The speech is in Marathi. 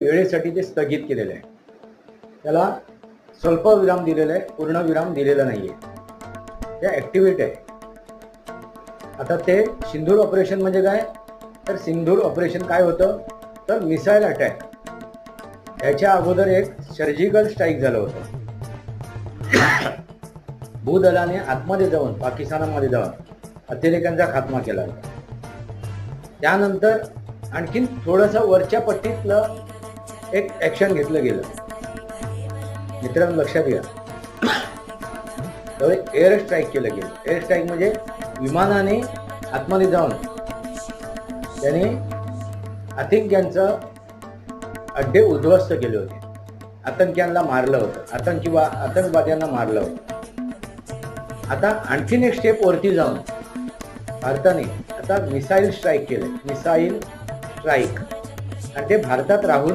वेळेसाठी ते स्थगित केलेलं आहे. त्याला स्वल्प विराम दिलेला आहे पूर्ण विराम दिलेला नाहीये. त्या ऍक्टिव्हिटी आहे. आता ते सिंधूर ऑपरेशन म्हणजे काय? तर सिंधूर ऑपरेशन काय होतं? तर मिसाईल अटॅक याच्या अगोदर एक सर्जिकल स्ट्राईक झालं होतं. भूदलाने आतमध्ये जाऊन पाकिस्तानामध्ये जाऊन अतिरेक्यांचा खात्मा केला होता. त्यानंतर आणखीन थोडंसं वरच्या पट्टीतलं एक ऍक्शन घेतलं गेलं. मित्रांनो लक्षात घ्या. त्यावेळी एअर स्ट्राईक केलं गेलं. एअर स्ट्राईक म्हणजे विमानाने आतमध्ये जाऊन त्याने अतिंक्यांचं अड्डे उद्ध्वस्त केले होते. आतंक्यांना मारलं होतं. आतंकी आतंकवाद्यांना मारलं होतं. आता आणखीन एक स्टेप वरती जाऊन भारताने आता मिसाईल स्ट्राईक केलं मिसाईल स्ट्राईक आणि ते भारतात राहूनच